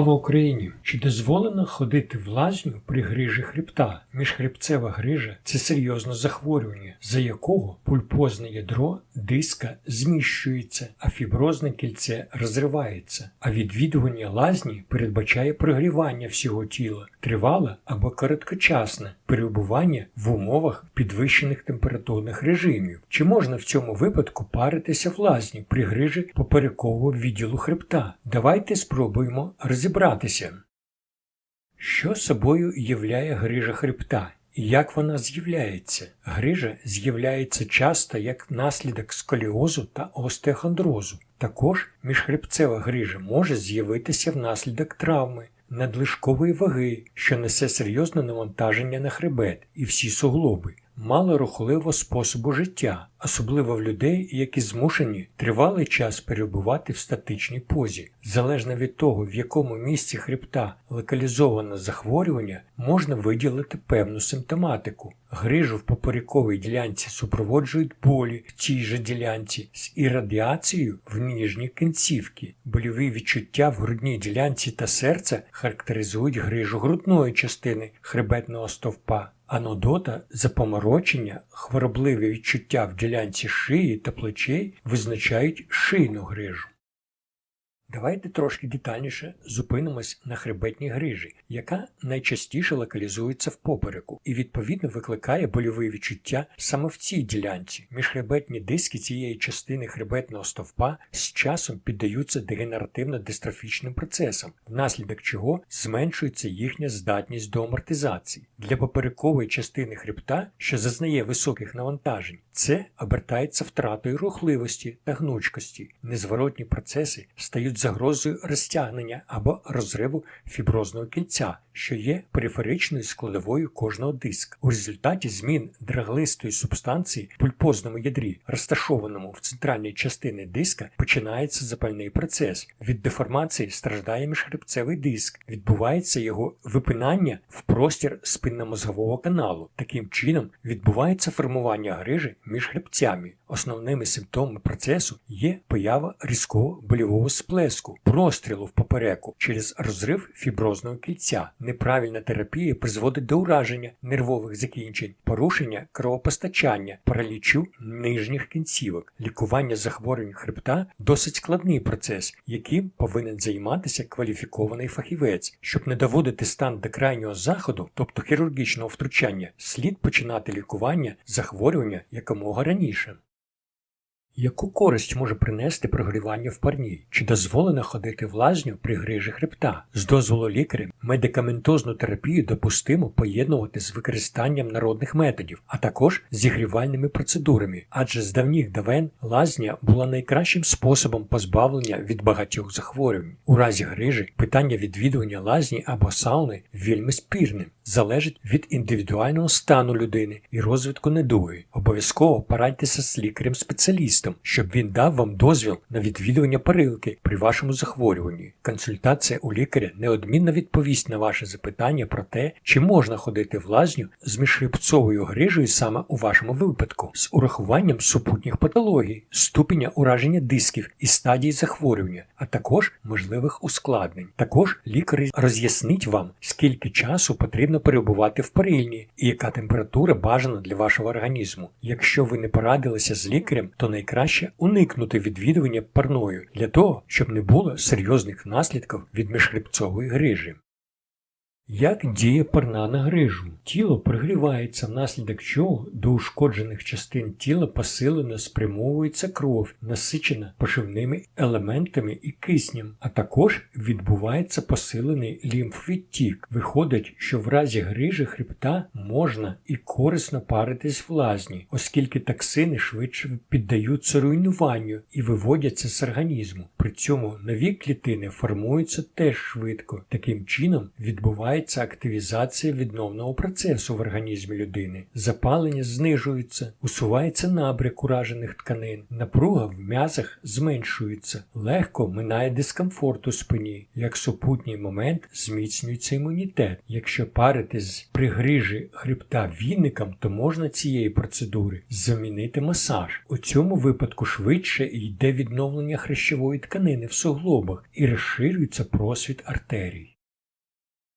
Слава Україні! Чи дозволено ходити в лазню при грижі хребта? Міжхребцева грижа це серйозне захворювання, за якого пульпозне ядро диска зміщується, а фіброзне кільце розривається. А відвідування лазні передбачає прогрівання всього тіла, тривале або короткочасне перебування в умовах підвищених температурних режимів. Чи можна в цьому випадку паритися в лазні при грижі поперекового відділу хребта? Давайте спробуємо розібратися. Що собою являє грижа хребта? І як вона з'являється? Грижа з'являється часто як наслідок сколіозу та остеохондрозу. Також міжхребцева грижа може з'явитися внаслідок травми, надлишкової ваги, що несе серйозне навантаження на хребет і всі суглоби, малорухливого способу життя, особливо в людей, які змушені тривалий час перебувати в статичній позі. Залежно від того, в якому місці хребта локалізовано захворювання, можна виділити певну симптоматику. Грижу в поперековій ділянці супроводжують болі в цій же ділянці з ірадіацією в ніжній кінцівці. Больові відчуття в грудній ділянці та серця характеризують грижу грудної частини хребетного стовпа. Анодота запоморочення, хворобливі відчуття в ділянці шиї та плечей визначають шийну грижу. Давайте трошки детальніше зупинимось на хребетній грижі, яка найчастіше локалізується в попереку і відповідно викликає больові відчуття саме в цій ділянці. Міжхребетні диски цієї частини хребетного стовпа з часом піддаються дегенеративно-дистрофічним процесам, внаслідок чого зменшується їхня здатність до амортизації. Для поперекової частини хребта, що зазнає високих навантажень, це обертається втратою рухливості та гнучкості. Незворотні процеси стають загрозою розтягнення або розриву фіброзного кільця, що є периферичною складовою кожного диска. У результаті змін драглистої субстанції в пульпозному ядрі, розташованому в центральній частині диска, починається запальний процес. Від деформації страждає міжхребцевий диск, відбувається його випинання в простір спинномозгового каналу. Таким чином відбувається формування грижі між хребцями. Основними симптомами процесу є поява різкого больового сплеску, прострілу в попереку через розрив фіброзного кільця. Неправильна терапія призводить до ураження нервових закінчень, порушення кровопостачання, паралічу нижніх кінцівок. Лікування захворювань хребта досить складний процес, яким повинен займатися кваліфікований фахівець. Щоб не доводити стан до крайнього заходу, тобто хірургічного втручання, слід починати лікування захворювання якомога раніше. Яку користь може принести прогрівання в парні? Чи дозволено ходити в лазню при грижі хребта? З дозволу лікаря медикаментозну терапію допустимо поєднувати з використанням народних методів, а також зігрівальними процедурами, адже з давніх давен лазня була найкращим способом позбавлення від багатьох захворювань. У разі грижі питання відвідування лазні або сауни вельми спірним, залежить від індивідуального стану людини і розвитку недуги. Обов'язково порадьтеся з лікарем-спеціалістом, щоб він дав вам дозвіл на відвідування парилки при вашому захворюванні. Консультація у лікаря неодмінно відповість на ваше запитання про те, чи можна ходити в лазню з міжхребцовою грижею саме у вашому випадку, з урахуванням супутніх патологій, ступеня ураження дисків і стадії захворювання, а також можливих ускладнень. Також лікар роз'яснить вам, скільки часу потрібно перебувати в парильні і яка температура бажана для вашого організму. Якщо ви не порадилися з лікарем, то найкраще уникнути відвідування парною для того, щоб не було серйозних наслідків від міжхребцової грижі. Як діє парна на грижу? Тіло пригрівається, внаслідок чого до ушкоджених частин тіла посилено спрямовується кров, насичена поживними елементами і киснем, а також відбувається посилений лімфвідтік. Виходить, що в разі грижі хребта можна і корисно паритись в лазні, оскільки токсини швидше піддаються руйнуванню і виводяться з організму. При цьому нові клітини формуються теж швидко. Таким чином відбувається відбувається активізація відновного процесу в організмі людини. Запалення знижується, усувається набряк уражених тканин, напруга в м'язах зменшується, легко минає дискомфорт у спині. Як супутній момент зміцнюється імунітет. Якщо паритись при грижі хребта віником, то можна цієї процедури замінити масаж. У цьому випадку швидше йде відновлення хрящової тканини в суглобах і розширюється просвіт артерій.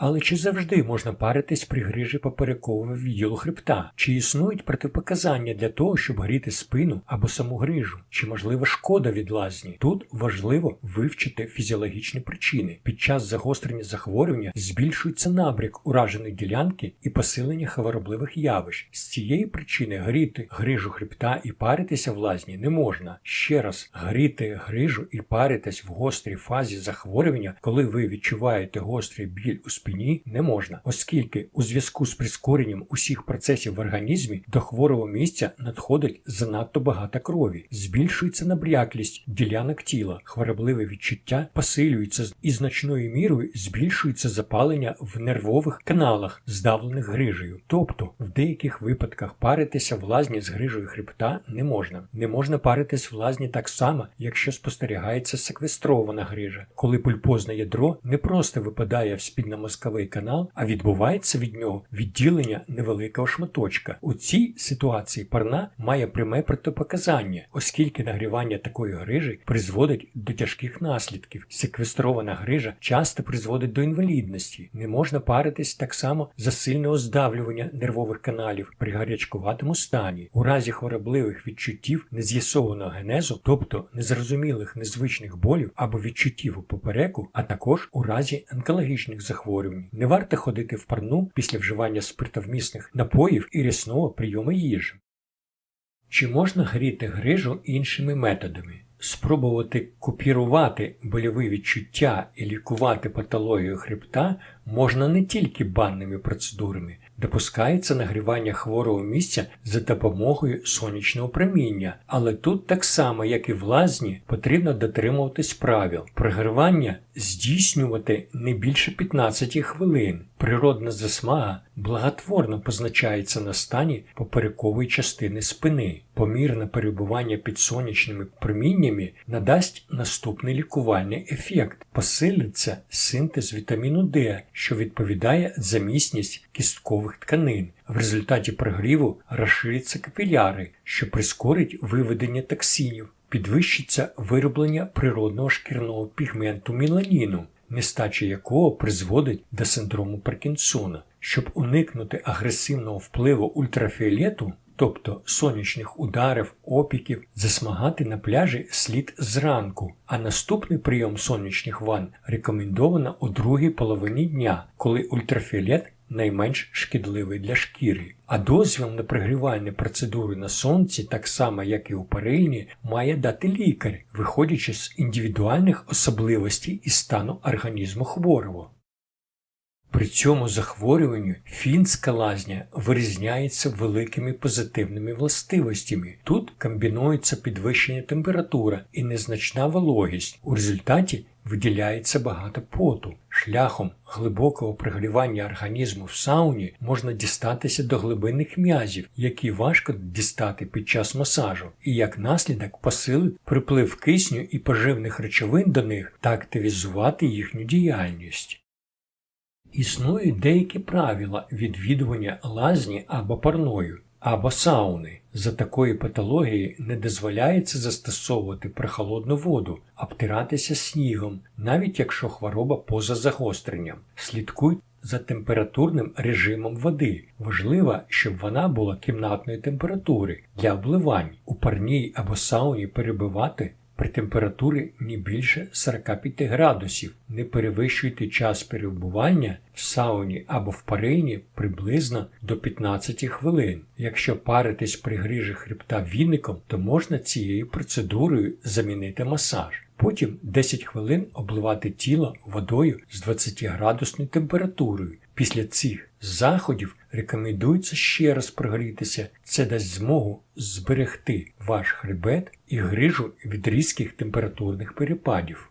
Але чи завжди можна паритись при грижі поперекового відділу хребта? Чи існують протипоказання для того, щоб гріти спину або саму грижу? Чи можлива шкода від лазні? Тут важливо вивчити фізіологічні причини. Під час загострення захворювання збільшується набряк ураженої ділянки і посилення хворобливих явищ. З цієї причини гріти грижу хребта і паритися в лазні не можна. Ще раз гріти грижу і паритись в гострій фазі захворювання, коли ви відчуваєте гострий біль у спині, спині не можна, оскільки у зв'язку з прискоренням усіх процесів в організмі до хворого місця надходить занадто багато крові, збільшується набряклість ділянок тіла, хворобливе відчуття посилюється і значною мірою збільшується запалення в нервових каналах, здавлених грижею. Тобто в деяких випадках паритися в лазні з грижею хребта не можна. Не можна паритись в лазні так само, якщо спостерігається секвестрована грижа, коли пульпозне ядро не просто випадає в спідномозковий мозковий канал, а відбувається від нього відділення невеликого шматочка. У цій ситуації парна має пряме протипоказання, оскільки нагрівання такої грижі призводить до тяжких наслідків. Секвестрована грижа часто призводить до інвалідності. Не можна паритись так само за сильного здавлювання нервових каналів при гарячкуватому стані. У разі хворобливих відчуттів нез'ясованого генезу, тобто незрозумілих незвичних болів або відчуттів у попереку, а також у разі онкологічних захворювань захворювань. Не варто ходити в парну після вживання спиртовмісних напоїв і рясного прийому їжі. Чи можна гріти грижу іншими методами? Спробувати купірувати больові відчуття і лікувати патологію хребта можна не тільки банними процедурами, допускається нагрівання хворого місця за допомогою сонячного проміння, але тут так само, як і в лазні, потрібно дотримуватись правил. Прогрівання здійснювати не більше 15 хвилин. Природна засмага благотворно позначається на стані поперекової частини спини. Помірне перебування під сонячними проміннями надасть наступний лікувальний ефект, посилиться синтез вітаміну Д, що відповідає за міцність кісткових тканин. В результаті прогріву розширяться капіляри, що прискорить виведення токсинів, підвищиться вироблення природного шкірного пігменту меланіну, нестача якого призводить до синдрому Паркінсона. Щоб уникнути агресивного впливу ультрафіолету, тобто сонячних ударів, опіків, засмагати на пляжі слід зранку, а наступний прийом сонячних ванн рекомендовано у другій половині дня, коли ультрафіолет найменш шкідливий для шкіри. А дозвіл на пригрівальні процедури на сонці, так само як і у парильні, має дати лікар, виходячи з індивідуальних особливостей і стану організму хворого. При цьому захворюванню фінська лазня вирізняється великими позитивними властивостями. Тут комбінується підвищення температура і незначна вологість. У результаті виділяється багато поту. Шляхом глибокого пригрівання організму в сауні можна дістатися до глибинних м'язів, які важко дістати під час масажу, і як наслідок посилить приплив кисню і поживних речовин до них та активізувати їхню діяльність. Існують деякі правила відвідування лазні або парною, або сауни. За такої патології не дозволяється застосовувати прохолодну воду, обтиратися снігом, навіть якщо хвороба поза загостренням. Слідкуйте за температурним режимом води. Важливо, щоб вона була кімнатної температури для обливань. У парній або сауні перебивати при температурі не більше 45 градусів. Не перевищуйте час перебування в сауні або в парині приблизно до 15 хвилин. Якщо паритесь при грижі хребта віником, то можна цією процедурою замінити масаж. Потім 10 хвилин обливати тіло водою з 20 градусною температурою. Після цих заходів рекомендується ще раз прогрітися. Це дасть змогу зберегти ваш хребет і грижу від різких температурних перепадів.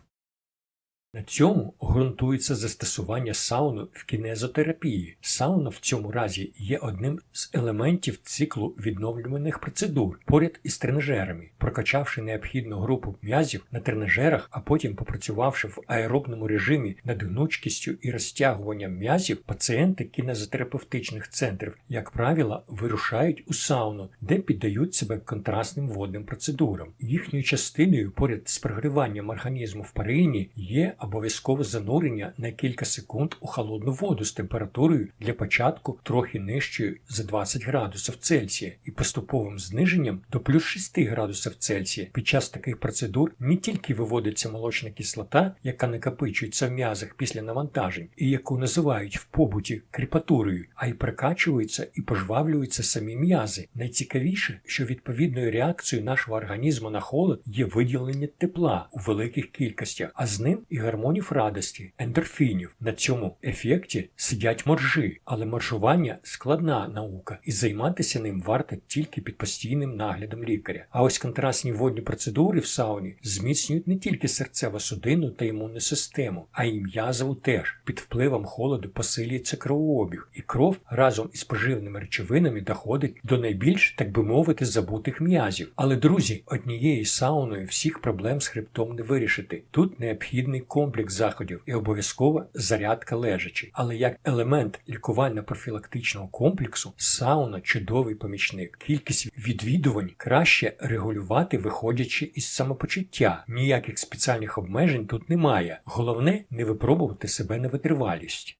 На цьому ґрунтується застосування сауни в кінезотерапії. Сауна в цьому разі є одним з елементів циклу відновлюваних процедур поряд із тренажерами, прокачавши необхідну групу м'язів на тренажерах, а потім попрацювавши в аеробному режимі над гнучкістю і розтягуванням м'язів, пацієнти кінезотерапевтичних центрів, як правило, вирушають у сауну, де піддають себе контрастним водним процедурам. Їхньою частиною поряд з прогріванням організму в парині є обов'язкове занурення на кілька секунд у холодну воду з температурою для початку трохи нижчою за 20 градусів Цельсія і поступовим зниженням до плюс 6 градусів Цельсія. Під час таких процедур не тільки виводиться молочна кислота, яка накопичується в м'язах після навантажень, і яку називають в побуті кріпатурою, а й прокачуються і пожвавлюються самі м'язи. Найцікавіше, що відповідною реакцією нашого організму на холод є виділення тепла у великих кількостях, а з ним і гормонів радості, ендорфінів. На цьому ефекті сидять моржі, але моржування складна наука, і займатися ним варто тільки під постійним наглядом лікаря. А ось контрастні водні процедури в сауні зміцнюють не тільки серцево-судинну та імунну систему, а й м'язову теж. Під впливом холоду посилюється кровообіг, і кров разом із поживними речовинами доходить до найбільш, так би мовити, забутих м'язів. Але, друзі, однією сауною всіх проблем з хребтом не вирішити. Тут необхідний комплекс заходів і обов'язкова зарядка лежачі. Але як елемент лікувально-профілактичного комплексу, сауна чудовий помічник. Кількість відвідувань краще регулювати, виходячи із самопочуття. Ніяких спеціальних обмежень тут немає. Головне не випробувати себе на витривалість.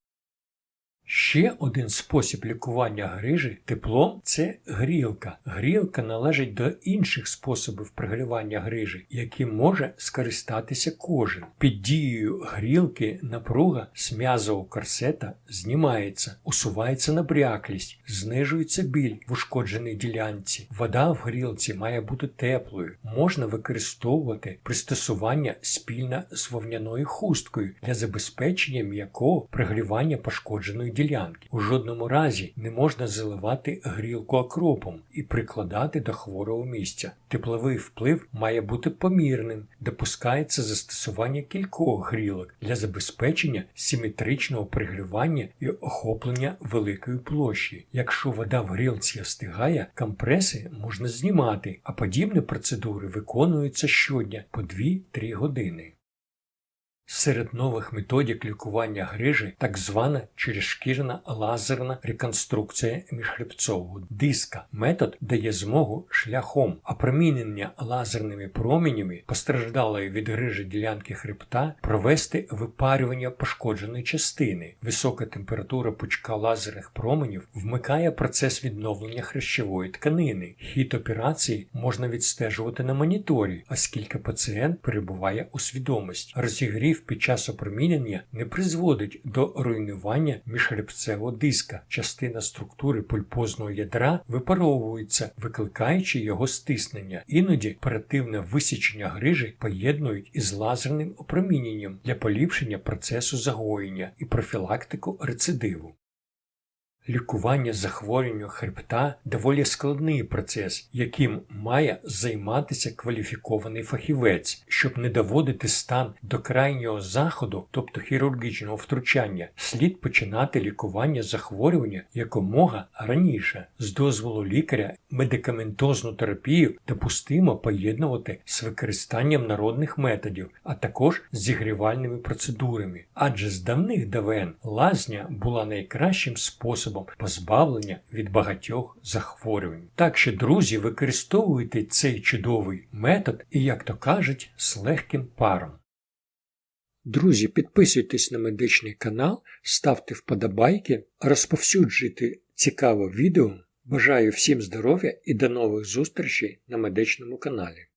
Ще один спосіб лікування грижі теплом це грілка. Грілка належить до інших способів пригрівання грижі, яким може скористатися кожен. Під дією грілки напруга з м'язового корсета знімається, усувається набряклість, знижується біль в ушкодженій ділянці. Вода в грілці має бути теплою. Можна використовувати пристосування спільно з вовняною хусткою для забезпечення м'якого пригрівання пошкодженої ділянки. У жодному разі не можна заливати грілку окропом і прикладати до хворого місця. Тепловий вплив має бути помірним, допускається застосування кількох грілок для забезпечення симетричного пригрівання і охоплення великої площі. Якщо вода в грілці остигає, компреси можна знімати, а подібні процедури виконуються щодня по 2-3 години. Серед нових методик лікування грижі так звана черезшкірна лазерна реконструкція міжхребцового диска. Метод дає змогу шляхом опромінення лазерними променями постраждалої від грижі ділянки хребта провести випарювання пошкодженої частини. Висока температура пучка лазерних променів вмикає процес відновлення хрящової тканини. Хід операції можна відстежувати на моніторі, оскільки пацієнт перебуває у свідомості. Розігрів під час опромінення не призводить до руйнування міжхребцевого диска. Частина структури пульпозного ядра випаровується, викликаючи його стиснення. Іноді оперативне висічення грижі поєднують із лазерним опроміненням для поліпшення процесу загоєння і профілактику рецидиву. Лікування захворювання хребта доволі складний процес, яким має займатися кваліфікований фахівець, щоб не доводити стан до крайнього заходу, тобто хірургічного втручання, слід починати лікування захворювання якомога раніше. З дозволу лікаря медикаментозну терапію допустимо поєднувати з використанням народних методів, а також зігрівальними процедурами. Адже з давних давен лазня була найкращим способом позбавлення від багатьох захворювань. Так що, друзі, використовуйте цей чудовий метод і, як то кажуть, з легким паром. Друзі, підписуйтесь на медичний канал, ставте вподобайки, розповсюджуйте цікаве відео. Бажаю всім здоров'я і до нових зустрічей на медичному каналі.